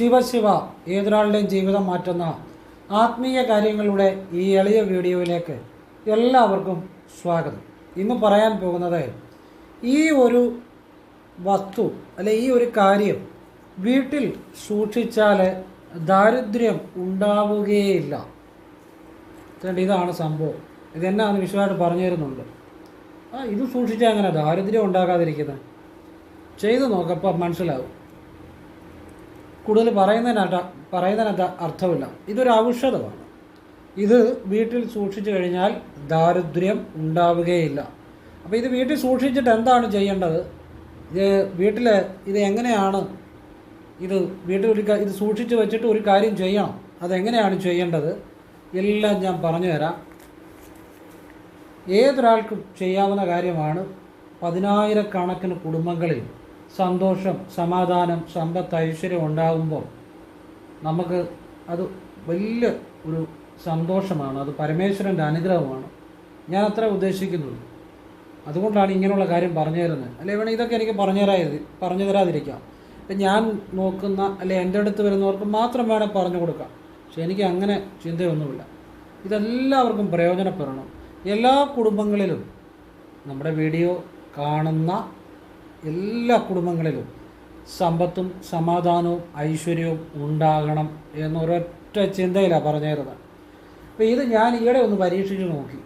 ശിവശിവ ഏതൊരാളുടെയും ജീവിതം മാറ്റുന്ന ആത്മീയ കാര്യങ്ങളുടെ ഈ എളിയ വീഡിയോയിലേക്ക് എല്ലാവർക്കും സ്വാഗതം. ഇന്ന് പറയാൻ പോകുന്നത് ഈ ഒരു വസ്തു അല്ലെ ഈ ഒരു കാര്യം വീട്ടിൽ സൂക്ഷിച്ചാൽ ദാരിദ്ര്യം ഉണ്ടാവുകയില്ല ഇതാണ് സംഭവം. ഇതെന്നാന്ന് വിശദമായിട്ട് പറഞ്ഞു തരുന്നുണ്ട്. ആ ഇത് സൂക്ഷിച്ചാൽ അങ്ങനെ ദാരിദ്ര്യം ഉണ്ടാകാതിരിക്കുന്നത് ചെയ്തു നോക്കപ്പോൾ മനസ്സിലാവും. കൂടുതൽ പറയുന്നതിനകത്ത് പറയുന്നതിനകത്ത് അർത്ഥമില്ല. ഇതൊരു ഔഷധമാണ്. ഇത് വീട്ടിൽ സൂക്ഷിച്ചു കഴിഞ്ഞാൽ ദാരിദ്ര്യം ഉണ്ടാവുകയില്ല. അപ്പോൾ ഇത് വീട്ടിൽ സൂക്ഷിച്ചിട്ട് എന്താണ് ചെയ്യേണ്ടത്? ഇത് വീട്ടിൽ ഇത് എങ്ങനെയാണ് ഇത് വീട്ടിൽ ഒരു ഇത് സൂക്ഷിച്ച് വെച്ചിട്ട് ഒരു കാര്യം ചെയ്യണം. അതെങ്ങനെയാണ് ചെയ്യേണ്ടത്? എല്ലാം ഞാൻ പറഞ്ഞു തരാം ഏതൊരാൾക്കും ചെയ്യാവുന്ന കാര്യമാണ് പതിനായിരക്കണക്കിന് കുടുംബങ്ങളിൽ സന്തോഷം സമാധാനം സമ്പത്ത് ഐശ്വര്യം ഉണ്ടാകുമ്പോൾ നമുക്ക് അത് വലിയ ഒരു സന്തോഷമാണ്. അത് പരമേശ്വരന്റെ അനുഗ്രഹമാണ്. ഞാൻ അത്ര ഉദ്ദേശിക്കുന്നത് അതുകൊണ്ടാണ് ഇങ്ങനെയുള്ള കാര്യം പറഞ്ഞു തരുന്നത്. അല്ലെ വേണേൽ ഇതൊക്കെ എനിക്ക് പറഞ്ഞു തരാതി പറഞ്ഞു തരാതിരിക്കാം. ഇപ്പം ഞാൻ നോക്കുന്ന അല്ലെ എന്റെ അടുത്ത് വരുന്നവർക്ക് മാത്രം വേണേൽ പറഞ്ഞു കൊടുക്കാം. പക്ഷെ എനിക്ക് അങ്ങനെ ചിന്തയൊന്നുമില്ല. ഇതെല്ലാവർക്കും പ്രയോജനപ്പെടണം. എല്ലാ കുടുംബങ്ങളിലും നമ്മുടെ വീഡിയോ കാണുന്ന എല്ലാ കുടുംബങ്ങളിലും സമ്പത്തും സമാധാനവും ഐശ്വര്യവും ഉണ്ടാകണം എന്നൊരൊറ്റ ചിന്തയിലാണ് പറഞ്ഞിരുന്നത് അപ്പോൾ ഇത് ഞാൻ ഈയിടെ ഒന്ന് പരീക്ഷിച്ച് നോക്കി.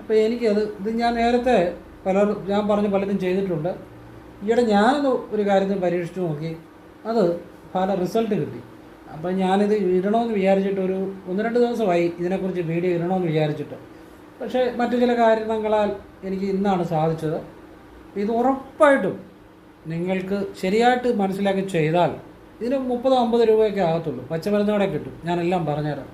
അപ്പോൾ എനിക്കത് ഇത് ഞാൻ നേരത്തെ പലർ ഞാൻ പറഞ്ഞ് പലതും ചെയ്തിട്ടുണ്ട്. ഈയിടെ ഞാനത് ഒരു കാര്യത്തിൽ പരീക്ഷിച്ച് നോക്കി. അത് പല റിസൾട്ട് കിട്ടി. അപ്പോൾ ഞാനിത് ഇടണമെന്ന് വിചാരിച്ചിട്ട് ഒരു ഒന്ന് രണ്ട് ദിവസമായി ഇതിനെക്കുറിച്ച് വീഡിയോ ഇടണമെന്ന് വിചാരിച്ചിട്ട്. പക്ഷേ മറ്റു ചില കാരണങ്ങളാൽ എനിക്ക് ഇന്നാണ് സാധിച്ചത്. ഇത് ഉറപ്പായിട്ടും നിങ്ങൾക്ക് ശരിയായിട്ട് മനസ്സിലാക്കി ചെയ്താൽ ഇതിന് മുപ്പതോ അമ്പത് രൂപയൊക്കെ ആകത്തുള്ളൂ. പച്ചമരുന്നോടെ കിട്ടും. ഞാനെല്ലാം പറഞ്ഞുതരാം.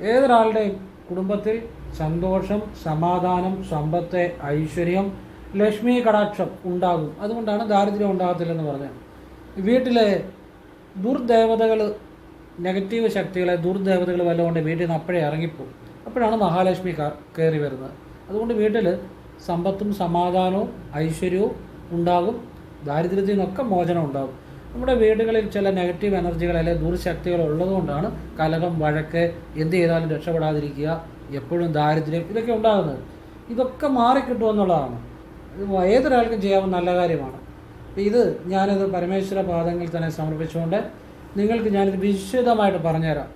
ഏതൊരാളുടെയും കുടുംബത്തിൽ സന്തോഷം സമാധാനം സമ്പത്ത് ഐശ്വര്യം ലക്ഷ്മി കടാക്ഷം ഉണ്ടാകും. അതുകൊണ്ടാണ് ദാരിദ്ര്യം ഉണ്ടാകത്തില്ലെന്ന് പറഞ്ഞത്. വീട്ടിലെ ദുർദേവതകൾ നെഗറ്റീവ് ശക്തികളെ ദുർദേവതകൾ വല്ലതുകൊണ്ട് വീട്ടിൽ നിന്ന് അപ്പോഴേ ഇറങ്ങിപ്പോകും. അപ്പോഴാണ് മഹാലക്ഷ്മി കയറി വരുന്നത്. അതുകൊണ്ട് വീട്ടിൽ സമ്പത്തും സമാധാനവും ഐശ്വര്യവും ഉണ്ടാകും. ദാരിദ്ര്യത്തിൽ നിന്നൊക്കെ മോചനം ഉണ്ടാകും. നമ്മുടെ വീടുകളിൽ ചില നെഗറ്റീവ് എനർജികൾ അല്ലെങ്കിൽ ദുർശക്തികൾ ഉള്ളതുകൊണ്ടാണ് കലഹം വഴക്ക് എന്ത് ചെയ്താലും രക്ഷപ്പെടാതിരിക്കുക എപ്പോഴും ദാരിദ്ര്യം ഇതൊക്കെ ഉണ്ടാകുന്നത്. ഇതൊക്കെ മാറിക്കിട്ടുമെന്നുള്ളതാണ് ഏതൊരാൾക്കും ചെയ്യാവുന്ന നല്ല കാര്യമാണ്. ഇത് ഞാനത് പരമേശ്വര പാദങ്ങളിൽ തന്നെ സമർപ്പിച്ചുകൊണ്ട് നിങ്ങൾക്ക് ഞാനിത് വിശദമായിട്ട് പറഞ്ഞുതരാം.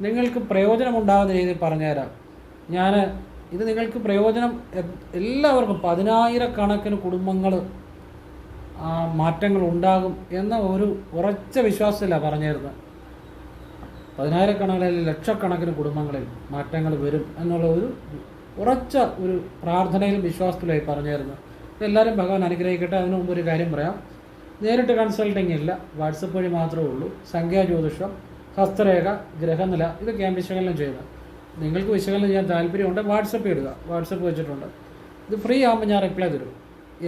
നിങ്ങൾക്ക് പ്രയോജനമുണ്ടാകുന്ന രീതിയിൽ പറഞ്ഞുതരാം. ഞാൻ ഇത് നിങ്ങൾക്ക് പ്രയോജനം എല്ലാവർക്കും പതിനായിരക്കണക്കിന് കുടുംബങ്ങൾ മാറ്റങ്ങൾ ഉണ്ടാകും എന്ന ഒരു ഉറച്ച വിശ്വാസത്തിലാണ് പറഞ്ഞിരുന്നത്. പതിനായിരക്കണക്കിന് ലക്ഷക്കണക്കിന് കുടുംബങ്ങളിൽ മാറ്റങ്ങൾ വരും എന്നുള്ള ഒരു ഉറച്ച ഒരു പ്രാർത്ഥനയിലും വിശ്വാസത്തിലായി പറഞ്ഞിരുന്നു. എല്ലാവരും ഭഗവാൻ അനുഗ്രഹിക്കട്ടെ. അതിനു മുമ്പ് ഒരു കാര്യം പറയാം. നേരിട്ട് കൺസൾട്ടിങ് ഇല്ല. വാട്സപ്പ് വഴി മാത്രമേ ഉള്ളൂ. സംഖ്യാ ജ്യോതിഷം ഹസ്തരേഖ ഗ്രഹനില ഇതൊക്കെയാണ് വിശകലനം ചെയ്യുന്നത് നിങ്ങൾക്ക് വിശകലനം ചെയ്യാൻ താല്പര്യമുണ്ട് വാട്സപ്പ് ഇടുക. വാട്സപ്പ് വെച്ചിട്ടുണ്ട്. ഇത് ഫ്രീ ആകുമ്പോൾ ഞാൻ റിപ്ലൈ തരും.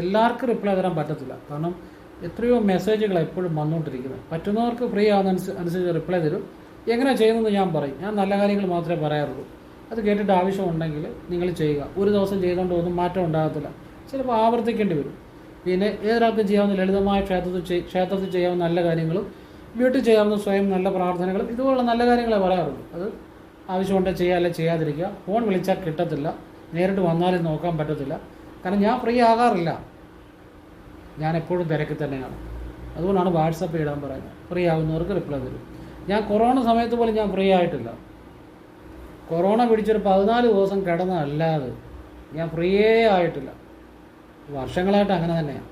എല്ലാവർക്കും റിപ്ലൈ തരാൻ പറ്റത്തില്ല. കാരണം എത്രയോ മെസ്സേജുകൾ എപ്പോഴും വന്നുകൊണ്ടിരിക്കുന്നത് പറ്റുന്നവർക്ക് ഫ്രീ ആകുന്ന അനുസരിച്ച് റിപ്ലൈ തരും. എങ്ങനെ ചെയ്യുന്നത് ഞാൻ പറയും. ഞാൻ നല്ല കാര്യങ്ങൾ മാത്രമേ പറയാറുള്ളൂ. അത് കേട്ടിട്ട് ആവശ്യമുണ്ടെങ്കിൽ നിങ്ങൾ ചെയ്യുക. ഒരു ദിവസം ചെയ്തുകൊണ്ട് ഒന്നും മാറ്റം ഉണ്ടാകത്തില്ല. ചിലപ്പോൾ ആവർത്തിക്കേണ്ടി വരും. പിന്നെ ഏതൊരാൾക്കും ചെയ്യാവുന്ന ലളിതമായ ക്ഷേത്രത്തിൽ ക്ഷേത്രത്തിൽ ചെയ്യാവുന്ന നല്ല കാര്യങ്ങളും വീട്ടിൽ ചെയ്യാവുന്ന സ്വയം നല്ല പ്രാർത്ഥനകളും ഇതുപോലുള്ള നല്ല കാര്യങ്ങളെ പറയാറുള്ളൂ. അത് ആവശ്യമുണ്ടെങ്കിൽ ചെയ്യുക അല്ലെങ്കിൽ ചെയ്യാതിരിക്കുക. ഫോൺ വിളിച്ചാൽ കിട്ടത്തില്ല. നേരിട്ട് വന്നാലും നോക്കാൻ പറ്റത്തില്ല. കാരണം ഞാൻ ഫ്രീ ആകാറില്ല. ഞാൻ എപ്പോഴും തിരക്കിൽ തന്നെയാണ്. അതുകൊണ്ടാണ് വാട്സപ്പ് ഇടാൻ പറയുന്നത്. ഫ്രീ ആവുന്നവർക്ക് റിപ്ലൈ തരും. ഞാൻ കൊറോണ സമയത്ത് പോലും ഞാൻ ഫ്രീ ആയിട്ടില്ല. കൊറോണ പിടിച്ചൊരു പതിനാല് ദിവസം കിടന്നല്ലാതെ ഞാൻ ഫ്രീയേ ആയിട്ടില്ല. വർഷങ്ങളായിട്ട് അങ്ങനെ തന്നെയാണ്.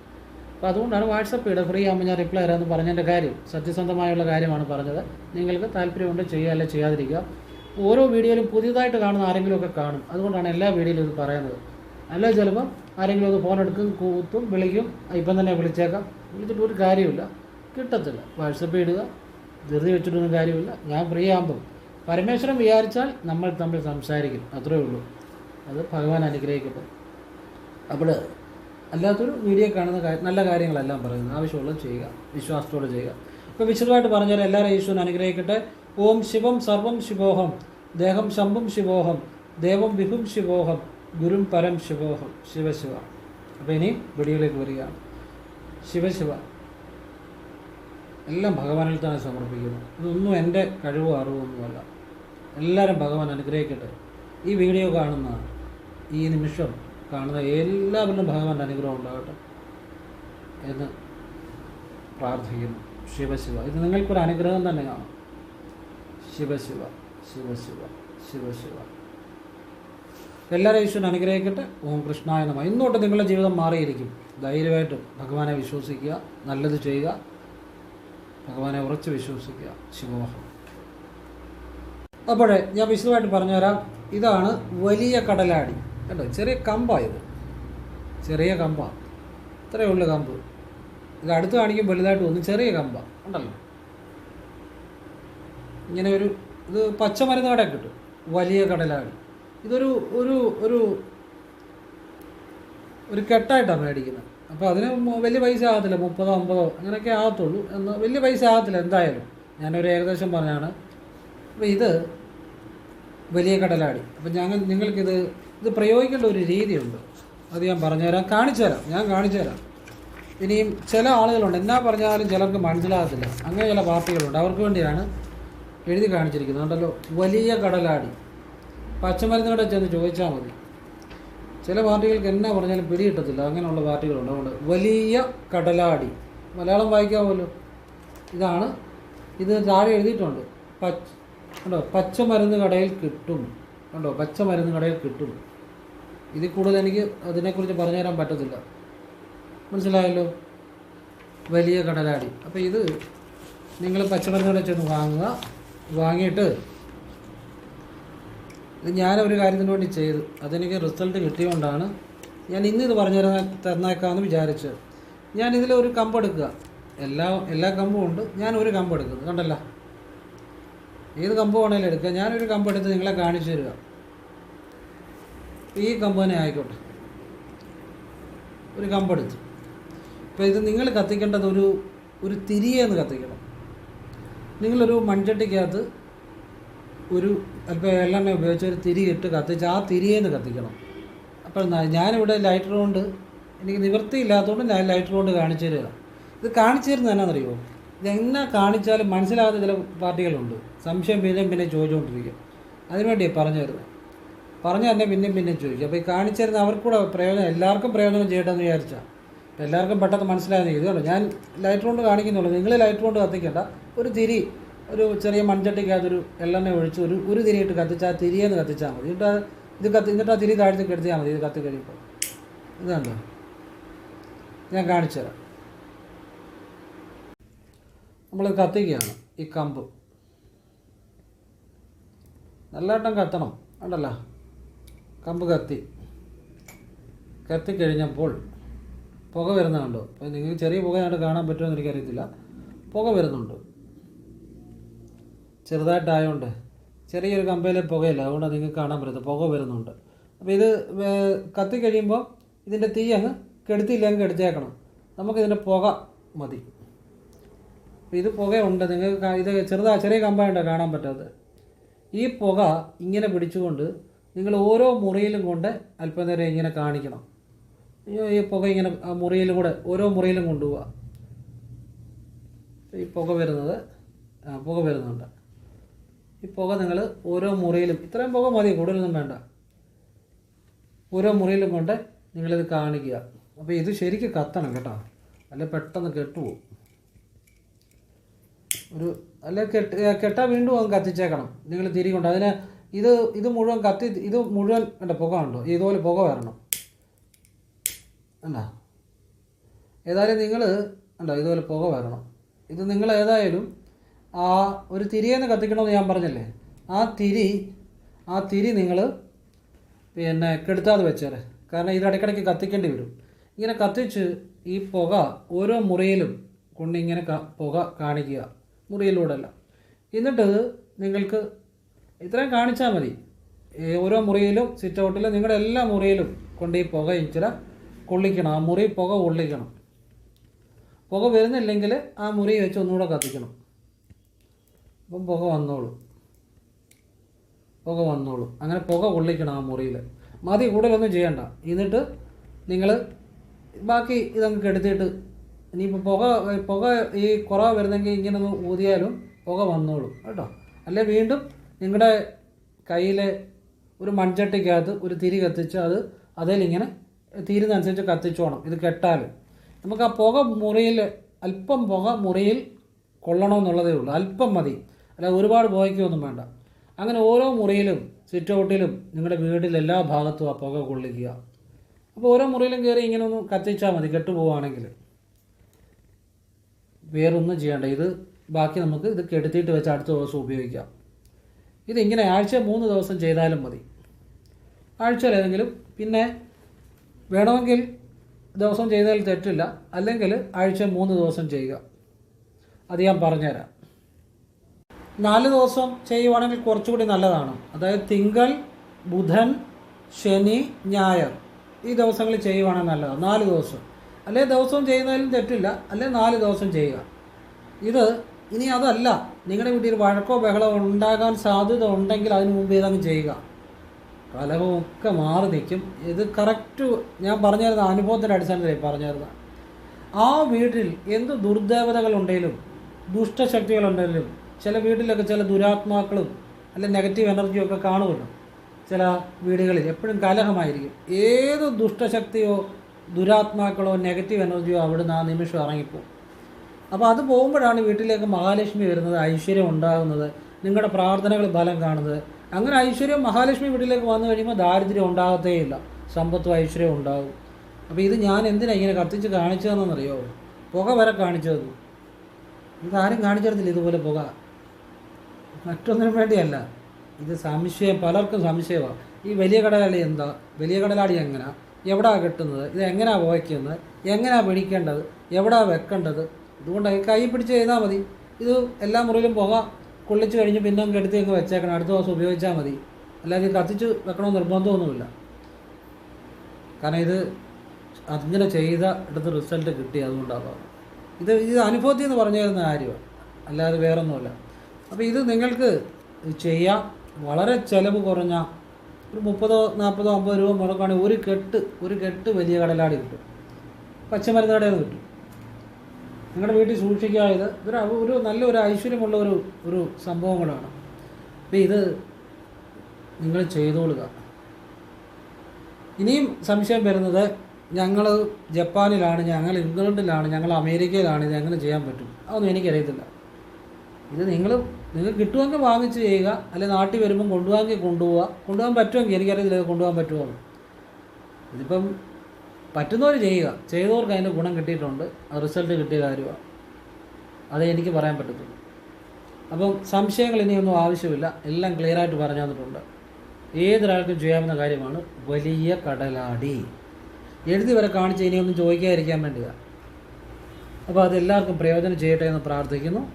അപ്പോൾ അതുകൊണ്ടാണ് വാട്സപ്പ് ഇടുക. ഫ്രീ ആകുമ്പോൾ ഞാൻ റിപ്ലൈ തരാമെന്ന് പറഞ്ഞതിന്റെ കാര്യം സത്യസന്ധമായുള്ള കാര്യമാണ് പറഞ്ഞത്. നിങ്ങൾക്ക് താല്പര്യമുണ്ട് ചെയ്യുക അല്ലെ ചെയ്യാതിരിക്കുക. ഓരോ വീഡിയോയിലും പുതിയതായിട്ട് കാണുന്ന ആരെങ്കിലുമൊക്കെ കാണും. അതുകൊണ്ടാണ് എല്ലാ വീഡിയോയിലും ഇത് പറയുന്നത്. അല്ല ചിലപ്പം ആരെങ്കിലും ഒന്ന് ഫോൺ എടുക്കും കൂത്തും വിളിക്കും ഇപ്പം തന്നെ വിളിച്ചേക്കാം. വിളിച്ചിട്ട് ഒരു കാര്യമില്ല കിട്ടത്തില്ല. വാട്സപ്പ് ഇടുക ധൃതി വെച്ചിട്ടൊന്നും കാര്യമില്ല. ഞാൻ ഫ്രീ ആകുമ്പോൾ പരമേശ്വരൻ വിചാരിച്ചാൽ നമ്മൾ തമ്മിൽ സംസാരിക്കും. അത്രേ ഉള്ളൂ. അത് ഭഗവാൻ അനുഗ്രഹിക്കട്ടെ. അപ്പോൾ അല്ലാത്തൊരു വീഡിയോ കാണുന്ന നല്ല കാര്യങ്ങളെല്ലാം പറയുന്നത് ആവശ്യമുള്ളത് ചെയ്യുക. വിശ്വാസത്തോടെ ചെയ്യുക. ഇപ്പോൾ വിശദമായിട്ട് പറഞ്ഞാൽ എല്ലാവരും ഈശ്വരൻ അനുഗ്രഹിക്കട്ടെ. ഓം ശിവം സർവം ശിവോഹം. ദേഹം ശംഭും ശിവോഹം. ദേവം വിഭും ശിവോഹം. ഗുരും പരം ശിവോഹം. ശിവശിവ അപ്പോൾ ഇനി വീഡിയോയിലേക്ക് വരികയാണ് ശിവശിവ എല്ലാം ഭഗവാനിൽ തന്നെ സമർപ്പിക്കുന്നു. ഇതൊന്നും എന്റെ കഴിവോ അറിവൊന്നുമല്ല എല്ലാവരും ഭഗവാൻ അനുഗ്രഹിക്കട്ടെ. ഈ വീഡിയോ കാണുന്ന ഈ നിമിഷം കാണുന്ന എല്ലാവരിലും ഭഗവാന്റെ അനുഗ്രഹം ഉണ്ടാകട്ടെ എന്ന് പ്രാർത്ഥിക്കുന്നു. ശിവശിവ. ഇത് നിങ്ങൾക്കൊരു അനുഗ്രഹം തന്നെയാണ് ശിവശിവ ശിവശിവ ശിവശിവ. എല്ലാവരും ഈശ്വരൻ അനുഗ്രഹിക്കട്ടെ. ഓം കൃഷ്ണായ ഇന്നോട്ട് നിങ്ങളുടെ ജീവിതം മാറിയിരിക്കും. ധൈര്യമായിട്ട് ഭഗവാനെ വിശ്വസിക്കുക നല്ലത് ചെയ്യുക. ഭഗവാനെ ഉറച്ച് വിശ്വസിക്കുക. ശിവമഹം. അപ്പോഴേ ഞാൻ വിശദമായിട്ട് പറഞ്ഞുതരാം. ഇതാണ് വലിയ കടലാടി. കേട്ടോ ചെറിയ കമ്പാണ് ഇത്. ചെറിയ കമ്പ. ഇത്രയേ ഉള്ളൂ കമ്പ്. ഇത് അടുത്ത് കാണിക്കും വലുതായിട്ട് തോന്നും ചെറിയ കമ്പ. ഉണ്ടല്ലോ. ഇങ്ങനെ ഒരു ഇത് പച്ചമരുന്ന് കടയിൽ കിട്ടും. വലിയ കടലാണ് ഇതൊരു ഒരു ഒരു ഒരു കെട്ടായിട്ടാണ് മേടിക്കുന്നത്. അപ്പോൾ അതിന് വലിയ പൈസ ആകത്തില്ല. മുപ്പതോ അമ്പതോ അങ്ങനെയൊക്കെ ആകത്തുള്ളൂ. എന്ന് വലിയ പൈസ ആകത്തില്ല. എന്തായാലും ഞാനൊരു ഏകദേശം പറഞ്ഞാണ്. അപ്പോൾ ഇത് വലിയ കടലാടി അപ്പം ഞങ്ങൾ നിങ്ങൾക്കിത് ഇത് പ്രയോഗിക്കേണ്ട ഒരു രീതിയുണ്ട്. അത് ഞാൻ പറഞ്ഞുതരാം. കാണിച്ചു തരാം ഞാൻ കാണിച്ചു തരാം ഇനിയും ചില ആളുകളുണ്ട്. എന്നാ പറഞ്ഞാലും ചിലർക്ക് മനസ്സിലാകത്തില്ല. അങ്ങനെ ചില പാർട്ടികളുണ്ട്. അവർക്ക് വേണ്ടിയാണ് എഴുതി കാണിച്ചിരിക്കുന്നത്. ഉണ്ടല്ലോ വലിയ കടലാടി. പച്ചമരുന്നുകൂടെ ചെന്ന് ചോദിച്ചാൽ മതി. ചില പാർട്ടികൾക്ക് എന്നാ പറഞ്ഞാലും പിടി കിട്ടത്തില്ല അങ്ങനെയുള്ള പാർട്ടികളുണ്ട്. അതുകൊണ്ട് വലിയ കടലാടി. മലയാളം വായിക്കാമല്ലോ? ഇതാണ്. ഇത് താഴെ എഴുതിയിട്ടുണ്ട്. പച്ച കണ്ടോ? പച്ചമരുന്ന് കടയിൽ കിട്ടും. കണ്ടോ? പച്ചമരുന്ന് കടയിൽ കിട്ടും. ഇതിൽ കൂടുതൽ എനിക്ക് അതിനെക്കുറിച്ച് പറഞ്ഞു തരാൻ പറ്റത്തില്ല. മനസ്സിലായല്ലോ? വലിയ കടലാടി. അപ്പോൾ ഇത് നിങ്ങൾ പച്ചമരുന്ന് കൂടെ ചെന്ന് വാങ്ങുക. വാങ്ങിയിട്ട് ഇത് ഞാനൊരു കാര്യത്തിന് വേണ്ടി ചെയ്തു. അതെനിക്ക് റിസൾട്ട് കിട്ടിയതുകൊണ്ടാണ് ഞാൻ ഇന്ന് ഇത് പറഞ്ഞു തരാൻ തന്നേക്കാമെന്ന് വിചാരിച്ചത് ഞാൻ ഇതിൽ ഒരു കമ്പ് എടുക്കുക. എല്ലാ എല്ലാ കമ്പും ഉണ്ട്. ഞാൻ ഒരു കമ്പ് എടുക്കുന്നു. കണ്ടല്ല? ഏത് കമ്പ് വേണേലും എടുക്കുക. ഞാനൊരു കമ്പ് എടുത്ത് നിങ്ങളെ കാണിച്ചു തരിക. ഈ കമ്പ് തന്നെ ആയിക്കോട്ടെ. ഒരു കമ്പ് എടുത്തു. ഇപ്പോൾ ഇത് നിങ്ങൾ കത്തിക്കേണ്ടത് ഒരു ഒരു തിരിയെന്ന് കത്തിക്കണം. നിങ്ങളൊരു മൺചട്ടിക്കകത്ത് ഒരു അല്പം എല്ലെണ്ണ ഉപയോഗിച്ച് ഒരു തിരി ഇട്ട് കത്തിച്ച് ആ തിരിയെന്ന് കത്തിക്കണം. അപ്പോൾ ഞാനിവിടെ ലൈറ്റർ കൊണ്ട് എനിക്ക് നിവൃത്തിയില്ലാത്തതുകൊണ്ട് ഞാൻ ലൈറ്റർ കൊണ്ട് കാണിച്ചു തരിക ഇത് കാണിച്ചു തരുന്നത് എന്നാണെന്നറിയോ എന്നാ കാണിച്ചാലും മനസ്സിലാകാത്ത ചില പാർട്ടികളുണ്ട്. സംശയം പിന്നെയും പിന്നെ ചോദിച്ചുകൊണ്ടിരിക്കും. അതിനുവേണ്ടിയാണ് പറഞ്ഞു തരുന്നത്. പറഞ്ഞു തന്നെ പിന്നെയും പിന്നെയും ചോദിക്കും. അപ്പോൾ ഈ കാണിച്ചു തരുന്ന അവർക്കൂടെ പ്രയോജനം എല്ലാവർക്കും പ്രയോജനം ചെയ്യട്ടെ എന്ന് വിചാരിച്ചാൽ എല്ലാവർക്കും പെട്ടെന്ന് മനസ്സിലായെന്ന് ഇത് കണ്ടോ? ഞാൻ ലൈറ്റ് കൊണ്ട് കാണിക്കുന്നുള്ളൂ. നിങ്ങൾ ലൈറ്റ് കൊണ്ട് കത്തിക്കേണ്ട. ഒരു തിരി ഒരു ചെറിയ മൺചട്ടിക്കകത്തൊരു എള്ളെണ്ണ ഒഴിച്ച് ഒരു ഒരു തിരിയിട്ട് കത്തിച്ചാൽ തിരിയെന്ന് കത്തിച്ചാൽ മതി. എന്നിട്ട് ആ ഇത് കത്തി എന്നിട്ട് ആ തിരി താഴ്ത്തി കെടുത്തിയാൽ മതി. ഇത് കത്തി കഴിയുമ്പോൾ ഇതാണ്ട് ഞാൻ കാണിച്ചു തരാം. നമ്മൾ കത്തിക്കുകയാണ് ഈ കമ്പ്. നല്ലവട്ടം കത്തണം. ഉണ്ടല്ലോ കമ്പ് കത്തി. കത്തിക്കഴിഞ്ഞപ്പോൾ പുക വരുന്നുണ്ടോ അപ്പോൾ നിങ്ങൾക്ക് ചെറിയ പുകയായിട്ട് കാണാൻ പറ്റുമെന്ന് എനിക്കറിയത്തില്ല. പുക വരുന്നുണ്ട്. ചെറുതായിട്ടായതുകൊണ്ട് ചെറിയൊരു കമ്പയിലെ പുകയില്ല. അതുകൊണ്ട് നിങ്ങൾക്ക് കാണാൻ പറ്റുന്നത്. പുക വരുന്നുണ്ട്. അപ്പോൾ ഇത് കത്തിക്കഴിയുമ്പോൾ ഇതിന്റെ തീ അങ്ങ് കെടുത്തിയില്ലെങ്കിൽ കെടുത്തേക്കണം. നമുക്കിതിന്റെ പുക മതി. ഇത് പുകയുണ്ട്. നിങ്ങൾക്ക് ഇത് ചെറുതാ ചെറിയ കമ്പായുണ്ടോ കാണാൻ പറ്റാത്തത്. ഈ പുക ഇങ്ങനെ പിടിച്ചുകൊണ്ട് നിങ്ങൾ ഓരോ മുറിയിലും കൊണ്ട് അല്പനേരം ഇങ്ങനെ കാണിക്കണം. ഈ പുക ഇങ്ങനെ മുറിയിലും കൂടെ ഓരോ മുറിയിലും കൊണ്ടുപോവുക ഈ പുക വരുന്നത് പുക വരുന്നുണ്ട്. ഈ പുക നിങ്ങൾ ഓരോ മുറിയിലും ഇത്രയും പുക മതി കൂടുതലൊന്നും വേണ്ട. ഓരോ മുറിയിലും കൊണ്ട് നിങ്ങളിത് കാണിക്കുക. അപ്പോൾ ഇത് ശരിക്കും കത്തണം കേട്ടോ. അല്ലെ പെട്ടെന്ന് കെട്ടുപോകും ഒരു അല്ലെ കെട്ട് കെട്ടാൻ വീണ്ടും അങ്ങ് കത്തിച്ചേക്കണം. നിങ്ങൾ തിരികൊണ്ട് അതിന് ഇത് ഇത് മുഴുവൻ കത്തി ഇത് മുഴുവൻ കണ്ട പുക ഉണ്ടോ ഇതുപോലെ പുക വരണം. കണ്ടോ? ഏതായാലും നിങ്ങൾ ഉണ്ടോ ഇതുപോലെ പുക വരണം. ഇത് നിങ്ങൾ ഏതായാലും ആ ഒരു തിരിയെന്ന് കത്തിക്കണമെന്ന് ഞാൻ പറഞ്ഞല്ലേ? ആ തിരി ആ തിരി നിങ്ങൾ പിന്നെ കെടുത്താതെ വെച്ചേരെ. കാരണം ഇത് ഇടയ്ക്കിടയ്ക്ക് കത്തിക്കേണ്ടി വരും. ഇങ്ങനെ കത്തിച്ച് ഈ പുക ഓരോ മുറിയിലും കൊണ്ട് ഇങ്ങനെ പുക കാണിക്കുക. മുറിയിലൂടെ അല്ല എന്നിട്ട് നിങ്ങൾക്ക് ഇത്രയും കാണിച്ചാൽ മതി. ഓരോ മുറിയിലും സിറ്റ് ഔട്ടിലും നിങ്ങളുടെ എല്ലാ മുറിയിലും കൊണ്ട് ഈ പുക ഇച്ചിരി കൊള്ളിക്കണം ആ മുറി പുക കൊള്ളിക്കണം. പുക വരുന്നില്ലെങ്കിൽ ആ മുറി വെച്ച് ഒന്നുകൂടെ കത്തിക്കണം. അപ്പം പുക വന്നോളൂ. പുക വന്നോളൂ. അങ്ങനെ പുക കൊള്ളിക്കണം ആ മുറിയിൽ. മതി കൂടുതലൊന്നും ചെയ്യണ്ട. എന്നിട്ട് നിങ്ങൾ ബാക്കി ഇതങ്ങ് എടുത്തിട്ട് ഇനിയിപ്പോൾ പുക പുക ഈ കുറവ് വരുന്നെങ്കിൽ ഇങ്ങനെ ഒന്ന് ഊതിയാലും പുക വന്നോളും കേട്ടോ. അല്ലെ വീണ്ടും നിങ്ങളുടെ കയ്യിലെ ഒരു മൺചട്ടിക്കകത്ത് ഒരു തിരി കത്തിച്ച് അത് അതിലിങ്ങനെ തീരുന്നതനുസരിച്ച് കത്തിച്ചോണം. ഇത് കെട്ടാൽ നമുക്ക് ആ പുക മുറിയിൽ അല്പം പുക മുറിയിൽ കൊള്ളണമെന്നുള്ളതേ ഉള്ളൂ. അല്പം മതി. അല്ല ഒരുപാട് പുകയ്ക്കൊന്നും വേണ്ട. അങ്ങനെ ഓരോ മുറിയിലും സിറ്റ് ഔട്ടിലും നിങ്ങളുടെ വീട്ടിൽ എല്ലാ ഭാഗത്തും ആ പുക കൊള്ളിക്കുക. അപ്പോൾ ഓരോ മുറിയിലും കയറി ഇങ്ങനെ ഒന്ന് കത്തിച്ചാൽ മതി കെട്ടുപോവാണെങ്കിൽ. വേറൊന്നും ചെയ്യേണ്ട. ഇത് ബാക്കി നമുക്ക് ഇത് കെടുത്തിയിട്ട് വെച്ച് അടുത്ത ദിവസം ഉപയോഗിക്കാം. ഇതിങ്ങനെ ആഴ്ച മൂന്ന് ദിവസം ചെയ്താലും മതി. ആഴ്ചയിൽ ഏതെങ്കിലും പിന്നെ വേണമെങ്കിൽ ദിവസം ചെയ്താൽ തെറ്റില്ല. അല്ലെങ്കിൽ ആഴ്ച മൂന്ന് ദിവസം ചെയ്യുക. അത് ഞാൻ പറഞ്ഞുതരാം. നാല് ദിവസം ചെയ്യുവാണെങ്കിൽ കുറച്ചുകൂടി നല്ലതാണ്. അതായത് തിങ്കൾ ബുധൻ ശനി ഞായർ ഈ ദിവസങ്ങളിൽ ചെയ്യുവാണെങ്കിൽ നല്ലതാണ്. നാല് ദിവസം. അല്ലെ ദിവസവും ചെയ്യുന്നതിലും തെറ്റില്ല. അല്ലെ നാല് ദിവസം ചെയ്യുക. ഇത് ഇനി അതല്ല. നിങ്ങളുടെ വീട്ടിൽ വഴക്കോ ബഹളമോ ഉണ്ടാകാൻ സാധ്യത ഉണ്ടെങ്കിൽ അതിന് മുമ്പ് ഇതങ്ങ് ചെയ്യുക. കലഹവും ഒക്കെ മാറി നിൽക്കും. ഇത് കറക്റ്റ് ഞാൻ പറഞ്ഞിരുന്ന അനുഭവത്തിന്റെ അടിസ്ഥാനത്തിൽ പറഞ്ഞിരുന്ന ആ വീട്ടിൽ എന്ത് ദുർദേവതകളുണ്ടെങ്കിലും ദുഷ്ടശക്തികളുണ്ടെങ്കിലും ചില വീട്ടിലൊക്കെ ചില ദുരാത്മാക്കളും അല്ല നെഗറ്റീവ് എനർജിയും ഒക്കെ കാണുമല്ലോ. ചില വീടുകളിൽ എപ്പോഴും കലഹമായിരിക്കും. ഏത് ദുഷ്ടശക്തിയോ ദുരാത്മാക്കളോ നെഗറ്റീവ് എനർജിയോ അവിടുന്ന് ആ നിമിഷം ഇറങ്ങിപ്പോവും. അപ്പോൾ അത് പോകുമ്പോഴാണ് വീട്ടിലേക്ക് മഹാലക്ഷ്മി വരുന്നത് ഐശ്വര്യം ഉണ്ടാകുന്നത് നിങ്ങളുടെ പ്രാർത്ഥനകൾ ഫലം കാണുന്നത്. അങ്ങനെ ഐശ്വര്യം മഹാലക്ഷ്മി വീട്ടിലേക്ക് വന്നു കഴിയുമ്പോൾ ദാരിദ്ര്യം ഉണ്ടാകത്തേയില്ല. സമ്പത്തും ഐശ്വര്യം ഉണ്ടാകും. അപ്പോൾ ഇത് ഞാൻ എന്തിനാണ് ഇങ്ങനെ കത്തിച്ച് കാണിച്ചതെന്നറിയോ? പുക വരെ കാണിച്ചത് ആരും കാണിച്ചിരുന്നില്ല ഇതുപോലെ പുക. മറ്റൊന്നിനും വേണ്ടിയല്ല. ഇത് സംശയം പലർക്കും സംശയമാണ് ഈ വലിയ കടലാളി എന്താ? വലിയ കടലാടി എങ്ങനെയാ എവിടാ കെട്ടുന്നത്? ഇത് എങ്ങനെയാ പുകയ്ക്കുന്നത് എങ്ങനെയാ പിടിക്കേണ്ടത്? എവിടാ വെക്കേണ്ടത്? ഇതുകൊണ്ട് കൈ പിടിച്ച് ചെയ്താൽ മതി. ഇത് എല്ലാ മുറിയിലും പുക. കൊള്ളിച്ച് കഴിഞ്ഞ് പിന്നെ അങ്ങ് എടുത്ത് അങ്ങ് വെച്ചേക്കണം. അടുത്ത ദിവസം ഉപയോഗിച്ചാൽ മതി. അല്ലാതെ ഇത് കത്തിച്ച് വെക്കണമെന്ന് നിർബന്ധമൊന്നുമില്ല. കാരണം ഇത് അതിങ്ങനെ ചെയ്ത എടുത്ത് റിസൾട്ട് കിട്ടി അതുകൊണ്ടാണ് ഇത് ഇത് അനുഭവത്തിൽ നിന്ന് പറഞ്ഞു തരുന്ന കാര്യമാണ്. അല്ലാതെ വേറൊന്നുമല്ല. അപ്പോൾ ഇത് നിങ്ങൾക്ക് ചെയ്യാം. വളരെ ചിലവ് കുറഞ്ഞ ഒരു മുപ്പതോ നാൽപ്പതോ അമ്പത് രൂപ മുടക്കുകയാണെങ്കിൽ ഒരു കെട്ട് ഒരു കെട്ട് വലിയ കടലാടി കിട്ടും. പച്ചമരുന്ന് കടയിൽ നിന്ന് കിട്ടും. നിങ്ങളുടെ വീട്ടിൽ സൂക്ഷിക്കുക ഇത് ഇതൊരു ഒരു നല്ലൊരു ഐശ്വര്യമുള്ള ഒരു ഒരു സംഭവങ്ങളാണ്. അപ്പം ഇത് നിങ്ങൾ ചെയ്തോളുക. ഇനിയും സംശയം വരുന്നത് ഞങ്ങൾ ജപ്പാനിലാണ് ഞങ്ങൾ ഇംഗ്ലണ്ടിലാണ് ഞങ്ങൾ അമേരിക്കയിലാണ് ഇത് എങ്ങനെ ചെയ്യാൻ പറ്റും? അതൊന്നും എനിക്കറിയത്തില്ല. ഇത് നിങ്ങൾ നിങ്ങൾ കിട്ടുമെങ്കിൽ വാങ്ങിച്ച് ചെയ്യുക. അല്ലെ നാട്ടിൽ വരുമ്പം കൊണ്ടുപോകാമെങ്കിൽ കൊണ്ടുപോവുക. കൊണ്ടുപോകാൻ പറ്റുമെങ്കിൽ എനിക്കറിയത്തില്ല കൊണ്ടുപോകാൻ പറ്റുമോ. ഇതിപ്പം പറ്റുന്നവർ ചെയ്യുക. ചെയ്തവർക്ക് അതിന്റെ ഗുണം കിട്ടിയിട്ടുണ്ട്. റിസൾട്ട് കിട്ടിയ കാര്യമാണ്. അതേ എനിക്ക് പറയാൻ പറ്റത്തുള്ളൂ. അപ്പം സംശയങ്ങൾ ഇനിയൊന്നും ആവശ്യമില്ല. എല്ലാം ക്ലിയർ ആയിട്ട് പറഞ്ഞു തന്നിട്ടുണ്ട്. ഏതൊരാൾക്കും ചെയ്യാവുന്ന കാര്യമാണ് വലിയ കടലാടി. എഴുതി വരെ കാണിച്ച് ഇനിയൊന്നും ചോദിക്കാതിരിക്കാൻ വേണ്ടിയാണ് അപ്പോൾ അതെല്ലാവർക്കും പ്രയോജനം ചെയ്യട്ടെ എന്ന് പ്രാർത്ഥിക്കുന്നു.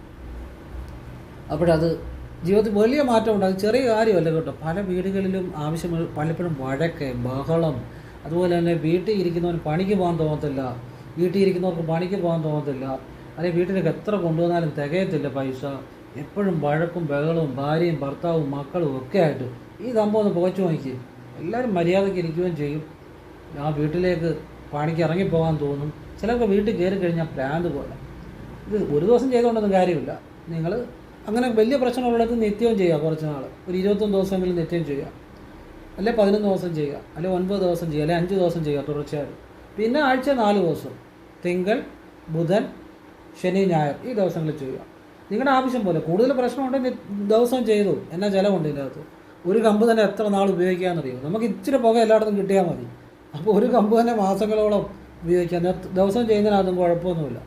അപ്പോഴത് ജീവിതത്തിൽ വലിയ മാറ്റമുണ്ട്. അത് ചെറിയ കാര്യമല്ല കേട്ടോ. പല വീടുകളിലും ആവശ്യമുള്ള പലപ്പോഴും വഴക്ക് ബഹളം അതുപോലെ തന്നെ വീട്ടിൽ ഇരിക്കുന്നവന് പണിക്ക് പോകാൻ തോന്നത്തില്ല. വീട്ടിൽ ഇരിക്കുന്നവർക്ക് പണിക്ക് പോകാൻ തോന്നത്തില്ല. അല്ലെങ്കിൽ വീട്ടിലേക്ക് എത്ര കൊണ്ടുവന്നാലും തികയത്തില്ല പൈസ. എപ്പോഴും വഴക്കും ബഹളവും ഭാര്യയും ഭർത്താവും മക്കളും ഒക്കെ ആയിട്ട് ഈ സംഭവം ഒന്ന് പുകച്ചു നോക്കി. എല്ലാവരും മര്യാദയ്ക്ക് ഇരിക്കുകയും ചെയ്യും. ആ വീട്ടിലേക്ക് പണിക്ക് ഇറങ്ങിപ്പോകാൻ തോന്നും. ചിലർക്ക് വീട്ടിൽ കയറി കഴിഞ്ഞാൽ പ്രാന്ത് പോലെ. ഇത് ഒരു ദിവസം ചെയ്തുകൊണ്ടൊന്നും കാര്യമില്ല. നിങ്ങൾ അങ്ങനെ വലിയ പ്രശ്നമുള്ളത് നിത്യവും ചെയ്യുക കുറച്ച് നാൾ. ഒരു ഇരുപത്തൊന്ന് ദിവസമെങ്കിലും നിത്യം ചെയ്യുക. അല്ലെ പതിനൊന്ന് ദിവസം ചെയ്യുക അല്ലെ ഒൻപത് ദിവസം ചെയ്യുക അല്ലെ അഞ്ച് ദിവസം ചെയ്യുക തുടർച്ചയായിട്ട് പിന്നെ ആഴ്ച നാല് ദിവസം തിങ്കൾ ബുധൻ ശനി ഞായർ ഈ ദിവസങ്ങളിൽ ചെയ്യുക. നിങ്ങളുടെ ആവശ്യം പോലെ കൂടുതൽ പ്രശ്നമുണ്ടെങ്കിൽ ദിവസം ചെയ്തു എന്നാൽ ചിലവുണ്ട് ഇതിനകത്ത്. ഒരു കമ്പ് തന്നെ എത്ര നാൾ ഉപയോഗിക്കാമെന്നറിയോ? നമുക്ക് ഇച്ചിരി പുക എല്ലായിടത്തും കിട്ടിയാൽ മതി. അപ്പോൾ ഒരു കമ്പ് തന്നെ മാസങ്ങളോളം ഉപയോഗിക്കാം. ദിവ- ദിവസം ചെയ്യുന്നതിനകത്തും കുഴപ്പമൊന്നുമില്ല.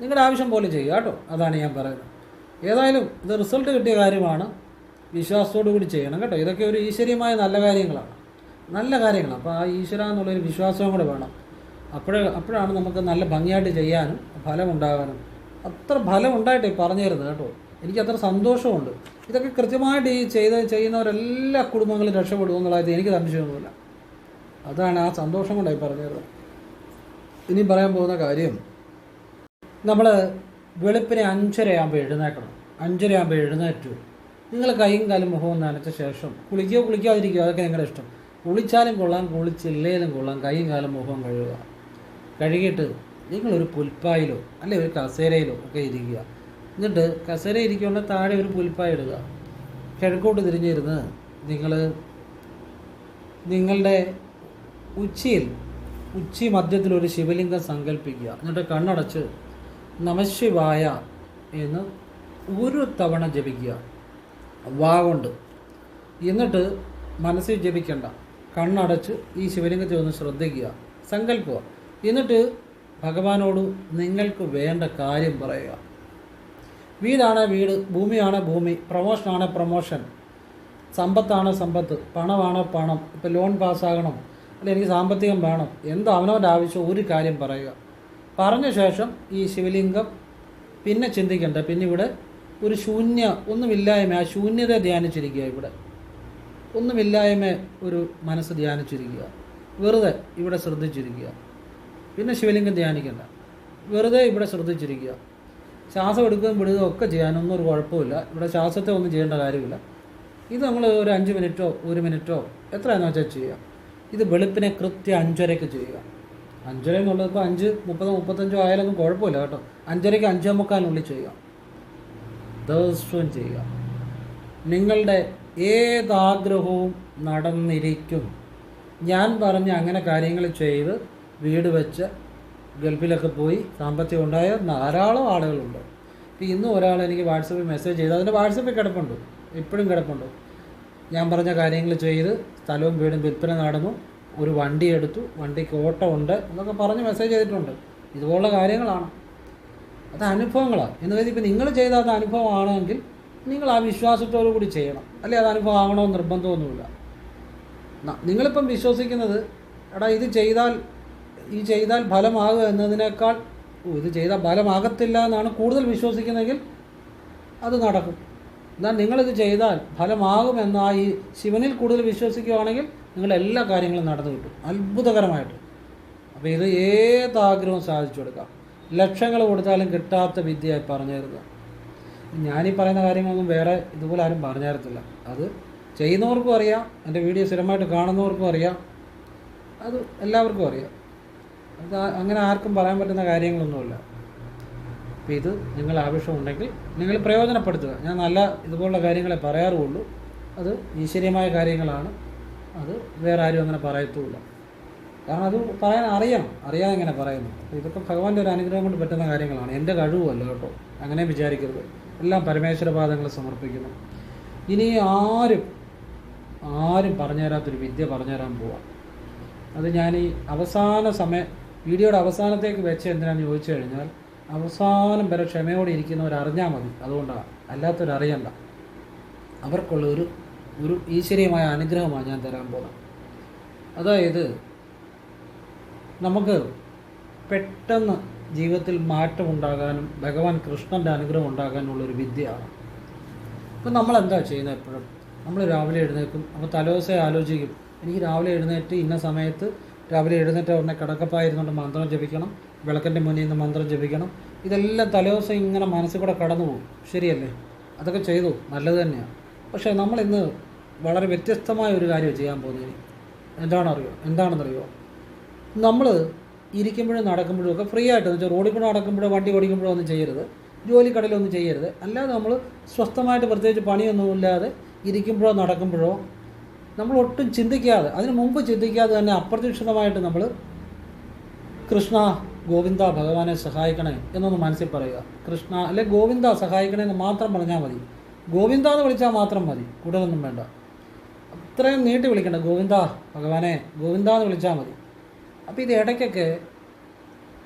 നിങ്ങളുടെ ആവശ്യം പോലെ ചെയ്യുക കേട്ടോ അതാണ് ഞാൻ പറയുന്നത്. ഏതായാലും ഇത് റിസൾട്ട് കിട്ടിയ കാര്യമാണ്. വിശ്വാസത്തോടു കൂടി ചെയ്യണം കേട്ടോ. ഇതൊക്കെ ഒരു ഈശ്വരീയമായ നല്ല കാര്യങ്ങളാണ്. നല്ല കാര്യങ്ങളാണ്. അപ്പോൾ ആ ഈശ്വര എന്നുള്ളൊരു വിശ്വാസവും കൂടെ വേണം. അപ്പോഴേ അപ്പോഴാണ് നമുക്ക് നല്ല ഭംഗിയായിട്ട് ചെയ്യാനും ഫലമുണ്ടാകാനും. അത്ര ഫലം ഉണ്ടായിട്ടേ പറഞ്ഞു കേട്ടോ. എനിക്ക് അത്ര സന്തോഷമുണ്ട്. ഇതൊക്കെ കൃത്യമായിട്ട് ഈ ചെയ്ത് ചെയ്യുന്നവരെല്ലാ കുടുംബങ്ങളും രക്ഷപ്പെടും എന്നുള്ളത് എനിക്ക് സംശയമൊന്നുമില്ല. അതാണ് ആ സന്തോഷം കൊണ്ടായി പറഞ്ഞത്. ഇനി പറയാൻ പോകുന്ന കാര്യം നമ്മൾ വെളുപ്പിനെ അഞ്ചരയാകുമ്പോൾ എഴുന്നേക്കണം. അഞ്ചരയാകുമ്പോൾ എഴുന്നേറ്റു. നിങ്ങൾ കൈയും കാലും മുഖവും നനച്ച ശേഷം കുളിക്കുകയോ കുളിക്കാതിരിക്കുകയോ അതൊക്കെ നിങ്ങളുടെ ഇഷ്ടം. കുളിച്ചാലും കൊള്ളാം കുളിച്ചില്ലേലും കൊള്ളാം കൈയും കാലും മുഖവും കഴുകുക. കഴുകിയിട്ട് നിങ്ങളൊരു പുൽപ്പായിലോ അല്ലെ ഒരു കസേരയിലോ ഒക്കെ ഇരിക്കുക. എന്നിട്ട് കസേര ഇരിക്കുന്ന താഴെ ഒരു പുൽപ്പായ ഇടുക. കിഴക്കോട്ട് തിരിഞ്ഞിരുന്ന് നിങ്ങൾ നിങ്ങളുടെ ഉച്ചിയിൽ ഉച്ചി മധ്യത്തിൽ ഒരു ശിവലിംഗം സങ്കല്പിക്കുക എന്നിട്ട് കണ്ണടച്ച് നമശിവായ എന്ന് ഒരു തവണ ജപിക്കുക. വാ കൊണ്ട്. എന്നിട്ട് മനസ്സിൽ ജപിക്കണ്ട. കണ്ണടച്ച് ഈ ശിവലിംഗത്തെ ഒന്ന് ശ്രദ്ധിക്കുക. സങ്കല്പുക. എന്നിട്ട് ഭഗവാനോട് നിങ്ങൾക്ക് വേണ്ട കാര്യം പറയുക. വീടാണ് വീട് ഭൂമിയാണ് ഭൂമി പ്രൊമോഷനാണ് പ്രൊമോഷൻ. സമ്പത്താണ് സമ്പത്ത് പണമാണ് പണം. ഇപ്പോൾ ലോൺ പാസ്സാകണം. അല്ലെ എനിക്ക് സാമ്പത്തികം വേണം. എന്ത് അവനവന്റെ ആവശ്യം ഒരു കാര്യം പറയുക. പറഞ്ഞ ശേഷം ഈ ശിവലിംഗം പിന്നെ ചിന്തിക്കേണ്ട. പിന്നെ ഇവിടെ ഒരു ശൂന്യ ഒന്നുമില്ലായ്മ ആ ശൂന്യത ധ്യാനിച്ചിരിക്കുക ഇവിടെ. ഒന്നുമില്ലായ്മ ഒരു മനസ്സ് ധ്യാനിച്ചിരിക്കുക. വെറുതെ ഇവിടെ ശ്രദ്ധിച്ചിരിക്കുക. പിന്നെ ശിവലിംഗം ധ്യാനിക്കണ്ട. വെറുതെ ഇവിടെ ശ്രദ്ധിച്ചിരിക്കുക. ശ്വാസം എടുക്കുകയും വിടുകയും ഒക്കെ ചെയ്യാനൊന്നും ഒരു കുഴപ്പമില്ല ഇവിടെ ശ്വാസത്തെ ഒന്നും ചെയ്യേണ്ട കാര്യമില്ല. ഇത് നമ്മൾ ഒരു അഞ്ച് മിനിറ്റോ ഒരു മിനിറ്റോ എത്രയാണെന്ന് വെച്ചാൽ ചെയ്യുക. ഇത് വെളുപ്പിനെ കൃത്യം അഞ്ചരയ്ക്ക് ചെയ്യുക. അഞ്ചര എന്നുള്ളത് ഇപ്പോൾ അഞ്ച് മുപ്പതോ മുപ്പത്തഞ്ചോ ആയാലൊന്നും കുഴപ്പമില്ല കേട്ടോ. അഞ്ചരയ്ക്ക് അഞ്ചേ മുക്കാലിനുള്ളിൽ ചെയ്യുക. ദിവസവും ചെയ്യുക. നിങ്ങളുടെ ഏതാഗ്രഹവും നടന്നിരിക്കും ഞാൻ പറഞ്ഞ അങ്ങനെ കാര്യങ്ങൾ ചെയ്ത് വീട് വെച്ച് ഗൾഫിലൊക്കെ പോയി സാമ്പത്തികം ഉണ്ടായ ധാരാളം ആളുകളുണ്ട്. ഇപ്പോൾ ഇന്നും ഒരാൾ എനിക്ക് വാട്സപ്പിൽ മെസ്സേജ് ചെയ്ത് അതിന്റെ വാട്സപ്പിൽ കിടപ്പുണ്ട്. ഇപ്പോഴും കിടപ്പുണ്ട്. ഞാൻ പറഞ്ഞ കാര്യങ്ങൾ ചെയ്ത് സ്ഥലവും വീടും വിൽപ്പന നടന്നു. ഒരു വണ്ടി എടുത്തു. വണ്ടിക്ക് ഓട്ടമുണ്ട് എന്നൊക്കെ പറഞ്ഞ് മെസ്സേജ് ചെയ്തിട്ടുണ്ട്. ഇതുപോലുള്ള കാര്യങ്ങളാണ്. അത് അനുഭവങ്ങളാണ് എന്ന് കരുതി ഇപ്പോൾ നിങ്ങൾ ചെയ്ത അത് അനുഭവമാണെങ്കിൽ നിങ്ങൾ ആ വിശ്വാസത്തോടു കൂടി ചെയ്യണം. അല്ലെ അത് അനുഭവം ആകണമെന്ന് നിർബന്ധമൊന്നുമില്ല നിങ്ങളിപ്പം വിശ്വസിക്കുന്നത് എടാ ഇത് ചെയ്താൽ ഈ ചെയ്താൽ ഫലമാകുക എന്നതിനേക്കാൾ ഇത് ചെയ്താൽ ഫലമാകത്തില്ല എന്നാണ് കൂടുതൽ വിശ്വസിക്കുന്നതെങ്കിൽ അത് നടക്കും. എന്നാൽ നിങ്ങളിത് ചെയ്താൽ ഫലമാകുമെന്ന് ആ ഈ ശിവനിൽ കൂടുതൽ വിശ്വസിക്കുകയാണെങ്കിൽ നിങ്ങളുടെ എല്ലാ കാര്യങ്ങളും നടന്നു കിട്ടും. അത്ഭുതകരമായിട്ട്. അപ്പോൾ ഇത് ഏത് ആഗ്രഹവും സാധിച്ചു കൊടുക്കാം. ലക്ഷങ്ങൾ കൊടുത്താലും കിട്ടാത്ത വിദ്യയായി പറഞ്ഞു തരുന്നത് ഞാനീ പറയുന്ന കാര്യങ്ങളൊന്നും വേറെ ഇതുപോലെ ആരും പറഞ്ഞു തരത്തില്ല അത് ചെയ്യുന്നവർക്കും അറിയാം എന്റെ വീഡിയോ സ്ഥിരമായിട്ട് കാണുന്നവർക്കും അറിയാം അത് എല്ലാവർക്കും അറിയാം. അത് അങ്ങനെ ആർക്കും പറയാൻ പറ്റുന്ന കാര്യങ്ങളൊന്നുമില്ല. അപ്പോൾ ഇത് നിങ്ങൾ ആവശ്യമുണ്ടെങ്കിൽ നിങ്ങൾ പ്രയോജനപ്പെടുത്തുക. ഞാൻ നല്ല ഇതുപോലുള്ള കാര്യങ്ങളെ പറയാറുള്ളൂ. അത് ഈശ്വര്യമായ കാര്യങ്ങളാണ്. അത് വേറെ ആരും അങ്ങനെ പറയത്തുമില്ല. കാരണം അത് പറയാൻ അറിയണം. അറിയാതെ ഇങ്ങനെ പറയുന്നു. ഇതൊക്കെ ഭഗവാന്റെ ഒരു അനുഗ്രഹം കൊണ്ട് പറ്റുന്ന കാര്യങ്ങളാണ്. എന്റെ കഴിവുമല്ല കേട്ടോ. അങ്ങനെ വിചാരിക്കരുത്. എല്ലാം പരമേശ്വര പാദങ്ങൾ സമർപ്പിക്കുന്നു. ഇനി ആരും ആരും പറഞ്ഞു തരാത്തൊരു വിദ്യ പറഞ്ഞുതരാൻ പോവാം. അത് ഞാൻ ഈ അവസാന സമയ വീഡിയോയുടെ അവസാനത്തേക്ക് വെച്ച് എന്തിനാണെന്ന് ചോദിച്ചു കഴിഞ്ഞാൽ അവസാനം വരെ ക്ഷമയോടെ ഇരിക്കുന്നവർ അറിഞ്ഞാൽ മതി. അതുകൊണ്ടാണ് അല്ലാത്തവരറിയണ്ട അവർക്കുള്ള ഒരു ഒരു ഈശ്വരീയമായ അനുഗ്രഹമാണ് ഞാൻ തരാൻ പോകുന്നത് അതായത് നമുക്ക് പെട്ടെന്ന് ജീവിതത്തിൽ മാറ്റം ഉണ്ടാകാനും ഭഗവാൻ കൃഷ്ണന്റെ അനുഗ്രഹം ഉണ്ടാകാനുള്ള ഒരു വിദ്യയാണ്. ഇപ്പം നമ്മൾ എന്താ ചെയ്യുന്നത് എപ്പോഴും? നമ്മൾ രാവിലെ എഴുന്നേൽക്കും അപ്പോൾ തലേദിവസം ആലോചിക്കും എനിക്ക് രാവിലെ എഴുന്നേറ്റ് ഇന്ന സമയത്ത് രാവിലെ എഴുന്നേറ്റ് ഉടനെ കിടക്കപ്പായിരുന്നുകൊണ്ട് മന്ത്രം ജപിക്കണം വിളക്കിന്റെ മുന്നിൽ നിന്ന് മന്ത്രം ജപിക്കണം ഇതെല്ലാം തലേദിവസം ഇങ്ങനെ മനസ്സിൽ കൂടെ കടന്നു പോകും ശരിയല്ലേ? അതൊക്കെ ചെയ്തു നല്ലത് തന്നെയാണ്. പക്ഷേ നമ്മളിന്ന് വളരെ വ്യത്യസ്തമായ ഒരു കാര്യം ചെയ്യാൻ പോകുന്നത് എന്താണെന്നറിയോ എന്താണെന്നറിയോ? നമ്മൾ ഇരിക്കുമ്പോഴും നടക്കുമ്പോഴും ഒക്കെ ഫ്രീ ആയിട്ട് എന്ന് വെച്ചാൽ റോഡിൽ കൂടെ നടക്കുമ്പോഴോ വണ്ടി ഓടിക്കുമ്പോഴോ ഒന്നും ചെയ്യരുത്. ജോലിക്കടയിലൊന്നും ചെയ്യരുത്. അല്ലാതെ നമ്മൾ സ്വസ്ഥമായിട്ട് പ്രത്യേകിച്ച് പണിയൊന്നുമില്ലാതെ ഇരിക്കുമ്പോഴോ നടക്കുമ്പോഴോ നമ്മൾ ഒട്ടും ചിന്തിക്കാതെ അതിന് മുമ്പ് ചിന്തിക്കാതെ തന്നെ അപ്രതീക്ഷിതമായിട്ട് നമ്മൾ കൃഷ്ണ ഗോവിന്ദ ഭഗവാനെ സഹായിക്കണേ എന്നൊന്ന് മനസ്സിൽ പറയുക. കൃഷ്ണ അല്ലെ ഗോവിന്ദ സഹായിക്കണേ എന്ന് മാത്രം പറഞ്ഞാൽ മതി. ഗോവിന്ദ എന്ന് വിളിച്ചാൽ മാത്രം മതി. കൂടുതലൊന്നും വേണ്ട. അത്രയും നീട്ടി വിളിക്കണ്ട. ഗോവിന്ദ ഭഗവാനെ ഗോവിന്ദ എന്ന് വിളിച്ചാൽ മതി. അപ്പോൾ ഇത് ഇടയ്ക്കൊക്കെ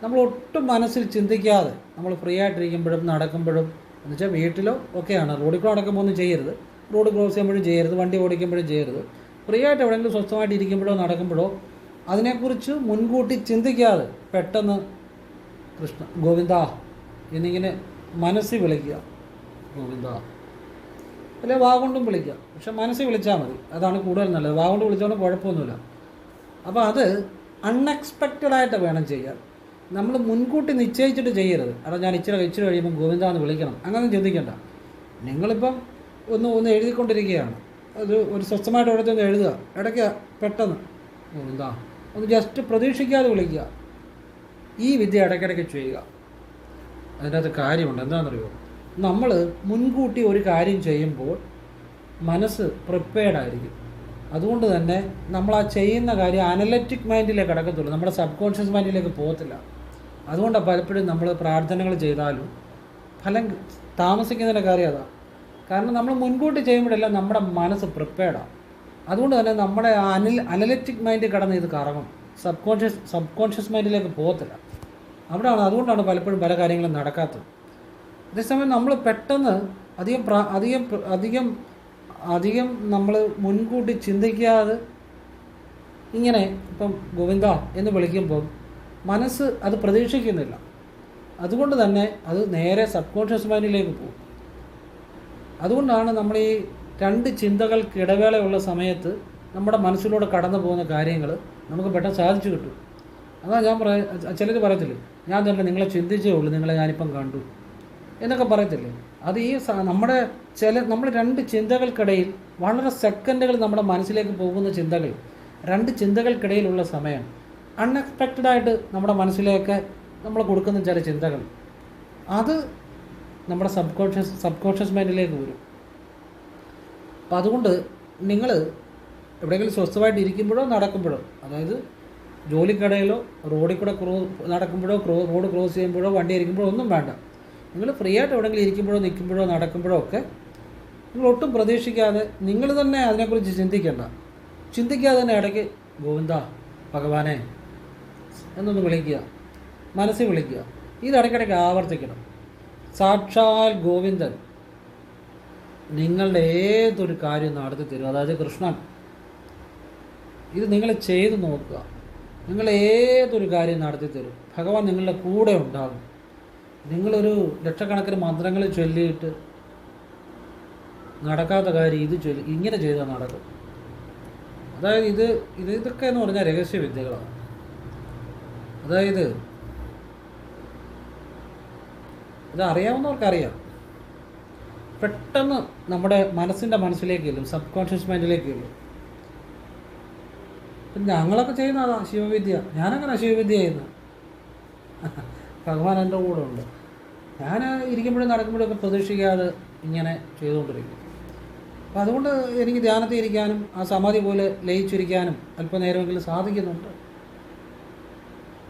നമ്മൾ ഒട്ടും മനസ്സിൽ ചിന്തിക്കാതെ നമ്മൾ ഫ്രീ ആയിട്ടിരിക്കുമ്പോഴും നടക്കുമ്പോഴും എന്ന് വെച്ചാൽ വീട്ടിലോ ഒക്കെയാണ്. റോഡിൽ കൂടെ നടക്കുമ്പോൾ ഒന്നും ചെയ്യരുത്. റോഡ് ക്രോസ് ചെയ്യുമ്പോഴും ചെയ്യരുത്. വണ്ടി ഓടിക്കുമ്പോഴും ചെയ്യരുത്. ഫ്രീ ആയിട്ട് എവിടെയെങ്കിലും സ്വസ്ഥമായിട്ട് ഇരിക്കുമ്പോഴോ നടക്കുമ്പോഴോ അതിനെക്കുറിച്ച് മുൻകൂട്ടി ചിന്തിക്കാതെ പെട്ടെന്ന് കൃഷ്ണ ഗോവിന്ദ എന്നിങ്ങനെ മനസ്സിൽ വിളിക്കുക. ഗോവിന്ദ. അല്ലെ വാ കൊണ്ടും വിളിക്കുക. പക്ഷെ മനസ്സിൽ വിളിച്ചാൽ മതി. അതാണ് കൂടുതൽ നല്ലത്. വാ കൊണ്ട് വിളിച്ചോണ്ട് കുഴപ്പമൊന്നുമില്ല. അപ്പോൾ അത് അൺഎക്സ്പെക്റ്റഡ് ആയിട്ട് വേണം ചെയ്യാൻ. നമ്മൾ മുൻകൂട്ടി നിശ്ചയിച്ചിട്ട് ചെയ്യരുത്. അവിടെ ഞാൻ ഇച്ചിരി ഇച്ചിരി കഴിയുമ്പോൾ ഗോവിന്ദ എന്ന് വിളിക്കണം. അങ്ങനെ ചിന്തിക്കേണ്ട. നിങ്ങളിപ്പം ഒന്ന് ഒന്ന് എഴുതിക്കൊണ്ടിരിക്കുകയാണ്. അത് ഒരു സ്വസ്ഥമായിട്ട് ഒന്ന് എഴുതുക. ഇടയ്ക്ക് പെട്ടെന്ന്. ഗോവിന്ദ ഒന്ന് ജസ്റ്റ് പ്രതീക്ഷിക്കാതെ വിളിക്കുക. ഈ വിദ്യ ഇടയ്ക്കിടയ്ക്ക് ചെയ്യുക. അതിന്റെ അത് കാര്യമുണ്ട്. എന്താണെന്നറിയോ? നമ്മൾ മുൻകൂട്ടി ഒരു കാര്യം ചെയ്യുമ്പോൾ മനസ്സ് പ്രിപ്പയർഡ് ആയിരിക്കും. അതുകൊണ്ട് തന്നെ നമ്മൾ ആ ചെയ്യുന്ന കാര്യം അനലറ്റിക് മൈൻഡിലേക്ക് കിടക്കത്തുള്ളൂ. നമ്മുടെ സബ് കോൺഷ്യസ് മൈൻഡിലേക്ക് പോകത്തില്ല. അതുകൊണ്ടാണ് പലപ്പോഴും നമ്മൾ പ്രാർത്ഥനകൾ ചെയ്താലും ഫലം താമസിക്കുന്നതിന്റെ കാര്യം അതാ. കാരണം നമ്മൾ മുൻകൂട്ടി ചെയ്യുമ്പോഴെല്ലാം നമ്മുടെ മനസ്സ് പ്രിപ്പയർഡാണ് അതുകൊണ്ട് തന്നെ നമ്മുടെ അനൽ അനലറ്റിക് മൈൻഡ് കടന്ന് ഇത് കറങ്ങും. സബ് കോൺഷ്യസ് സബ് കോൺഷ്യസ് മൈൻഡിലേക്ക് പോകത്തില്ല. അവിടെയാണ് അതുകൊണ്ടാണ് പലപ്പോഴും പല കാര്യങ്ങളും നടക്കാത്തത്. അതേസമയം നമ്മൾ പെട്ടെന്ന് അധികം അധികം അധികം അധികം നമ്മൾ മുൻകൂട്ടി ചിന്തിക്കാതെ ഇങ്ങനെ ഇപ്പം ഗോവിന്ദ എന്ന് വിളിക്കുമ്പോൾ മനസ്സ് അത് പ്രതീക്ഷിക്കുന്നില്ല. അതുകൊണ്ട് തന്നെ അത് നേരെ സബ് കോൺഷ്യസ് മൈൻഡിലേക്ക് പോകും. അതുകൊണ്ടാണ് നമ്മൾ ഈ രണ്ട് ചിന്തകൾക്കിടവേളയുള്ള സമയത്ത് നമ്മുടെ മനസ്സിലൂടെ കടന്നു പോകുന്ന കാര്യങ്ങൾ നമുക്ക് പെട്ടെന്ന് സാധിച്ചു കിട്ടും. അതാണ് ഞാൻ പറയ ചിലർ പറയത്തില്ലേ ഞാൻ തന്നെ നിങ്ങളെ ചിന്തിച്ചേ ഉള്ളൂ നിങ്ങളെ ഞാനിപ്പം കണ്ടു എന്നൊക്കെ പറയത്തില്ലേ? അത് ഈ നമ്മുടെ ചില നമ്മൾ രണ്ട് ചിന്തകൾക്കിടയിൽ വളരെ സെക്കൻഡുകൾ നമ്മുടെ മനസ്സിലേക്ക് പോകുന്ന ചിന്തകൾ രണ്ട് ചിന്തകൾക്കിടയിലുള്ള സമയം അൺഎക്സ്പെക്റ്റഡ് ആയിട്ട് നമ്മുടെ മനസ്സിലേക്ക് നമ്മൾ കൊടുക്കുന്ന ചില ചിന്തകൾ അത് നമ്മുടെ സബ് കോൺഷ്യസ് സബ് കോൺഷ്യസ് മൈൻഡിലേക്ക് വരും. അപ്പം അതുകൊണ്ട് നിങ്ങൾ എവിടെയെങ്കിലും സ്വസ്ഥമായിട്ട് ഇരിക്കുമ്പോഴോ നടക്കുമ്പോഴോ അതായത് ജോലിക്കിടയിലോ റോഡിൽ കൂടെ ക്രോ നടക്കുമ്പോഴോ റോഡ് ക്രോസ് ചെയ്യുമ്പോഴോ വണ്ടി ഇരിക്കുമ്പോഴോ ഒന്നും വേണ്ട. നിങ്ങൾ ഫ്രീ ആയിട്ട് എവിടെയെങ്കിലും ഇരിക്കുമ്പോഴോ നിൽക്കുമ്പോഴോ നടക്കുമ്പോഴോ ഒക്കെ നിങ്ങൾ ഒട്ടും പ്രതീക്ഷിക്കാതെ നിങ്ങൾ തന്നെ അതിനെക്കുറിച്ച് ചിന്തിക്കേണ്ട. ചിന്തിക്കാതെ തന്നെ ഇടയ്ക്ക് ഗോവിന്ദ ഭഗവാനെ എന്നൊന്ന് വിളിക്കുക. മനസ്സിൽ വിളിക്കുക. ഇത് ഇടയ്ക്കിടയ്ക്ക് ആവർത്തിക്കണം. സാക്ഷാൽ ഗോവിന്ദൻ നിങ്ങളുടെ ഏതൊരു കാര്യം നടത്തി തരും. അതായത് കൃഷ്ണൻ. ഇത് നിങ്ങൾ ചെയ്തു നോക്കുക. നിങ്ങൾ ഏതൊരു കാര്യം നടത്തി തരും. ഭഗവാൻ നിങ്ങളുടെ കൂടെ ഉണ്ടാകും. നിങ്ങളൊരു ലക്ഷക്കണക്കിന് മന്ത്രങ്ങൾ ചൊല്ലിയിട്ട് നടക്കാത്ത കാര്യം ഇത് ചൊല്ലി ഇങ്ങനെ ചെയ്താൽ നടക്കും. അതായത് ഇത് ഇത് ഇതൊക്കെ എന്ന് പറഞ്ഞാൽ രഹസ്യവിദ്യകളാണ് അതായത് ഇത് അറിയാവുന്നവർക്കറിയാം പെട്ടെന്ന് നമ്മുടെ മനസ്സിന്റെ മനസ്സിലേക്ക് ചെല്ലും സബ് കോൺഷ്യസ് മൈൻഡിലേക്ക് ചെല്ലും ഞങ്ങളൊക്കെ ഞങ്ങളൊക്കെ ചെയ്യുന്നതാ ശിവവിദ്യ. ഞാനങ്ങനെ ശിവവിദ്യ ചെയ്യുന്നത്. ഭഗവാൻ എന്റെ കൂടെ ഉണ്ട് ഞാൻ ഇരിക്കുമ്പോഴും നടക്കുമ്പോഴും ഒക്കെ പ്രതീക്ഷിക്കാതെ ഇങ്ങനെ ചെയ്തുകൊണ്ടിരിക്കും. അപ്പം അതുകൊണ്ട് എനിക്ക് ധ്യാനത്തിൽ ഇരിക്കാനും ആ സമാധി പോലെ ലയിച്ചിരിക്കാനും അല്പനേരമെങ്കിലും സാധിക്കുന്നുണ്ട്.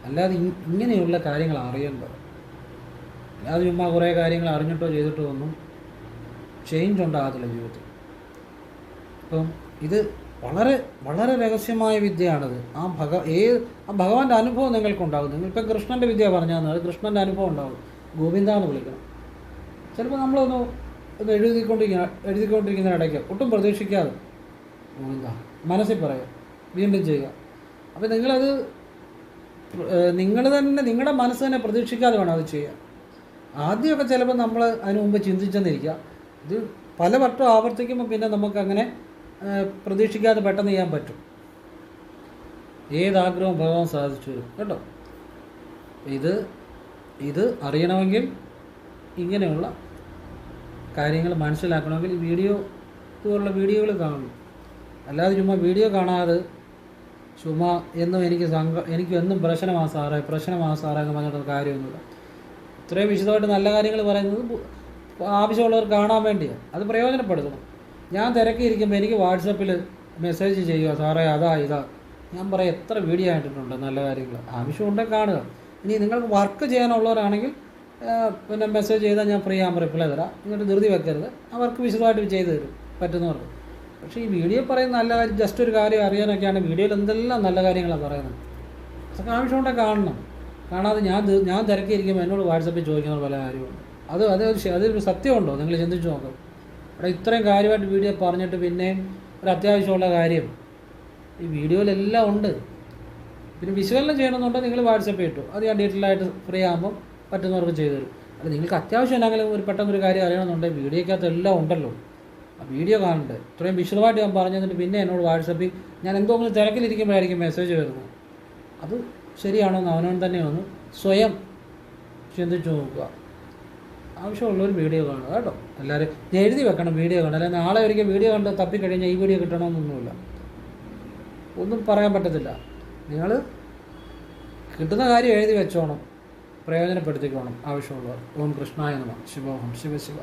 അല്ലാതെ ഇങ്ങനെയുള്ള കാര്യങ്ങൾ അറിയേണ്ടത് അല്ലാതെ ചുമ്മാ കുറേ കാര്യങ്ങൾ അറിഞ്ഞിട്ടോ ചെയ്തിട്ടോ ഒന്നും ചേഞ്ച് ഉണ്ടാകത്തില്ല ജീവിതത്തിൽ. അപ്പം ഇത് വളരെ വളരെ രഹസ്യമായ വിദ്യയാണത്. ആ ഭഗ ഏത് ആ ഭഗവാന്റെ അനുഭവം നിങ്ങൾക്കുണ്ടാകും. നിങ്ങളിപ്പോൾ കൃഷ്ണന്റെ വിദ്യ പറഞ്ഞാൽ അത് കൃഷ്ണന്റെ അനുഭവം ഉണ്ടാകും. ഗോവിന്ദ എന്ന് വിളിക്കണം. ചിലപ്പോൾ നമ്മളൊന്ന് ഒന്ന് എഴുതിക്കൊണ്ടിരിക്കുന്ന എഴുതിക്കൊണ്ടിരിക്കുന്ന ഇടയ്ക്ക് ഒട്ടും പ്രതീക്ഷിക്കാതെ ഗോവിന്ദ മനസ്സിൽ പറയുക വീണ്ടും ചെയ്യുക. അപ്പോൾ നിങ്ങളത് നിങ്ങൾ തന്നെ നിങ്ങളുടെ മനസ്സ് തന്നെ പ്രതീക്ഷിക്കാതെ വേണം അത് ചെയ്യാൻ. ആദ്യമൊക്കെ ചിലപ്പോൾ നമ്മൾ അതിനു മുമ്പ് ചിന്തിച്ചെന്നിരിക്കുക ഇത് പല വട്ടം ആവർത്തിക്കുമ്പോൾ പിന്നെ നമുക്കങ്ങനെ പ്രതീക്ഷിക്കാതെ പെട്ടെന്ന് ചെയ്യാൻ പറ്റും. ഏതാഗ്രഹവും ഭഗവാൻ സാധിച്ചു വരും കേട്ടോ? ഇത് ഇത് അറിയണമെങ്കിൽ ഇങ്ങനെയുള്ള കാര്യങ്ങൾ മനസ്സിലാക്കണമെങ്കിൽ വീഡിയോ ഇതുപോലുള്ള വീഡിയോകൾ കാണണം. അല്ലാതെ ചുമ്മാ വീഡിയോ കാണാതെ ചുമ്മാ എന്നും എനിക്ക് സംഘ എനിക്ക് എന്നും പ്രശ്നമാ സാറേ പ്രശ്നമാ സാറേ എന്ന് പറഞ്ഞിട്ട് കാര്യമൊന്നുമില്ല. ഇത്രയും വിശദമായിട്ട് നല്ല കാര്യങ്ങൾ പറയുന്നത് ആവശ്യമുള്ളവർ കാണാൻ വേണ്ടിയാണ് അത് പ്രയോജനപ്പെടുത്തണം. ഞാൻ തിരക്കിയിരിക്കുമ്പോൾ എനിക്ക് വാട്സപ്പിൽ മെസ്സേജ് ചെയ്യുക സാറേ അതാ ഇതാ. ഞാൻ പറയാം എത്ര വീഡിയോ ആയിട്ടുണ്ട് നല്ല കാര്യങ്ങൾ ആവശ്യമുണ്ടെങ്കിൽ കാണുക. ഇനി നിങ്ങൾക്ക് വർക്ക് ചെയ്യാനുള്ളവരാണെങ്കിൽ പിന്നെ മെസ്സേജ് ചെയ്താൽ ഞാൻ ഫ്രീ ആകുമ്പോൾ റിപ്ലൈ തരാം. എന്നിട്ട് ധൃതി വെക്കരുത്. ആ വർക്ക് വിശദമായിട്ട് ചെയ്തു തരും പറ്റുന്നവർക്ക് പക്ഷേ ഈ വീഡിയോ പറയുന്ന നല്ല കാര്യം ജസ്റ്റ് ഒരു കാര്യം അറിയാനൊക്കെയാണ് വീഡിയോയിൽ എന്തെല്ലാം നല്ല കാര്യങ്ങളാണ് പറയുന്നത്. അതൊക്കെ ആവശ്യമുണ്ടെങ്കിൽ കാണണം. കാണാതെ ഞാൻ ഞാൻ തിരക്കിയിരിക്കുമ്പോൾ എന്നോട് വാട്സപ്പിൽ ചോദിക്കുന്ന പല കാര്യമുണ്ട് അത് അത് അതൊരു സത്യമുണ്ടോ? നിങ്ങൾ ചിന്തിച്ച് നോക്കാം. അവിടെ ഇത്രയും കാര്യമായിട്ട് വീഡിയോ പറഞ്ഞിട്ട് പിന്നെയും ഒരു അത്യാവശ്യമുള്ള കാര്യം. ഈ വീഡിയോയിലെല്ലാം ഉണ്ട്. പിന്നെ വിശകലനം ചെയ്യണമെന്നുണ്ടെങ്കിൽ നിങ്ങൾ വാട്സപ്പ് ഇട്ടു അത് ഞാൻ ഡീറ്റെയിൽ ആയിട്ട് ഫ്രീ ആകുമ്പോൾ പറ്റുന്നവർക്ക് ചെയ്തു തരും. അല്ല നിങ്ങൾക്ക് അത്യാവശ്യം എന്തെങ്കിലും ഒരു പെട്ടെന്നൊരു കാര്യം അറിയണമെന്നുണ്ടെങ്കിൽ വീഡിയോക്കകത്ത് എല്ലാം ഉണ്ടല്ലോ. ആ വീഡിയോ കാണണ്ട് ഇത്രയും വിശദമായിട്ട് ഞാൻ പറഞ്ഞു തന്നിട്ട് പിന്നെ എന്നോട് വാട്സപ്പിൽ ഞാൻ എന്തോ ഒന്ന് തിരക്കിലിരിക്കുമ്പോഴായിരിക്കും മെസ്സേജ് വരുന്നത്. അത് ശരിയാണോ എന്ന് അവനവൻ തന്നെ ഒന്ന് സ്വയം ചിന്തിച്ചു നോക്കുക. ആവശ്യമുള്ളൊരു വീഡിയോ കാണുക കേട്ടോ. എല്ലാവരും എഴുതി വെക്കണം വീഡിയോ കാണുക അല്ലെങ്കിൽ നാളെ ഒരിക്കൽ വീഡിയോ കണ്ട് തപ്പിക്കഴിഞ്ഞാൽ ഈ വീഡിയോ കിട്ടണമെന്നൊന്നുമില്ല. ഒന്നും പറയാൻ പറ്റത്തില്ല. നിങ്ങൾ കിട്ടുന്ന കാര്യം എഴുതി വെച്ചോണം. പ്രയോജനപ്പെടുത്തിക്കോണം. ആവശ്യമുള്ളവർ. ഓം കൃഷ്ണായ നമ. ശിവോഹം. ശിവശിവ